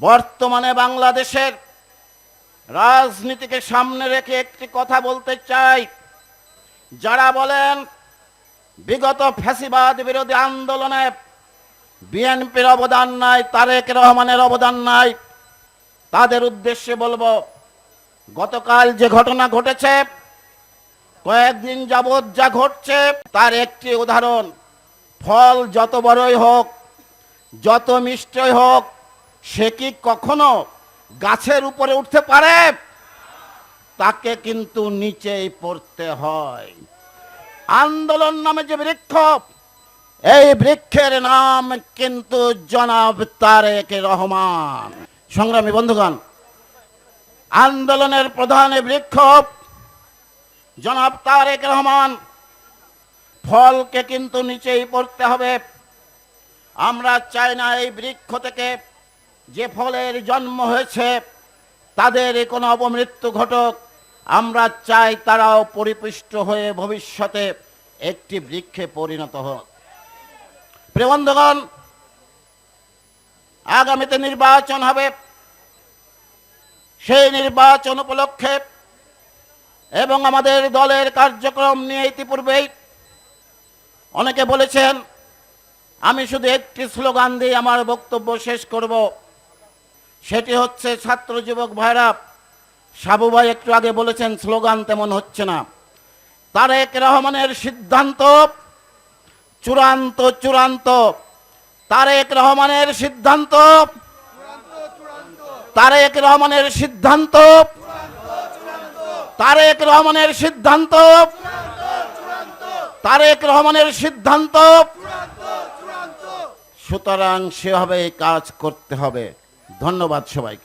বর্তমানে বাংলাদেশের রাজনীতিকে সামনে রেখে একটি কথা বলতে চাই। যারা বলেন, বিগত ফ্যাসিবাদ বিরোধী আন্দোলনে বিএনপির অবদান নাই, তারেক রহমানের অবদান নাই, তাদের উদ্দেশ্যে বলব, গতকাল যে ঘটনা ঘটেছে, কয়েকদিন যাবৎ যা ঘটছে, তার একটি উদাহরণ, ফল যত বড়ই হোক, যত মিষ্টই হোক সে কি কখনো গাছের উপরে উঠতে পারে? তাকে কিন্তু নিচেই পড়তে হয়। আন্দোলন নামে যে বৃক্ষ, এই বৃক্ষের নাম কিন্তু জনাব তারেক রহমান। সংগ্রামী বন্ধুগণ, আন্দোলনের প্রধান বৃক্ষ, জনাব তারেক রহমান, ফলকে কিন্তু নিচেই পড়তে হবে। আমরা চাই না এই বৃক্ষ থেকে যে ফলের জন্ম হয়েছে, তাদের কোনো অপমৃত্যু ঘটক, আমরা চাই তারাও পরিপুষ্ট হয়ে ভবিষ্যতে একটি বৃক্ষে পরিণত হোক। প্রিয় বন্ধুগণ, আগামীতে নির্বাচন হবে। সেই নির্বাচন উপলক্ষে এবং আমাদের দলের কার্যক্রম নিয়ে ইতিপূর্বেই অনেকে বলেছেন, আমি শুধু একটি স্লোগান দিয়ে আমার বক্তব্য শেষ করব। সেটি হচ্ছে ছাত্র যুবক ভাইরা, সাবু ভাই একটু আগে বলেছেন, স্লোগান তেমন হচ্ছে না। তারেক রহমানের সিদ্ধান্ত, চূড়ান্ত চূড়ান্ত। তারেক রহমানের সিদ্ধান্ত, তারেক রহমানের সিদ্ধান্ত, তারেক রহমানের সিদ্ধান্ত, তারেক রহমানের সিদ্ধান্ত। সুতরাং সেভাবে কাজ করতে হবে। ধন্যবাদ সবাইকে।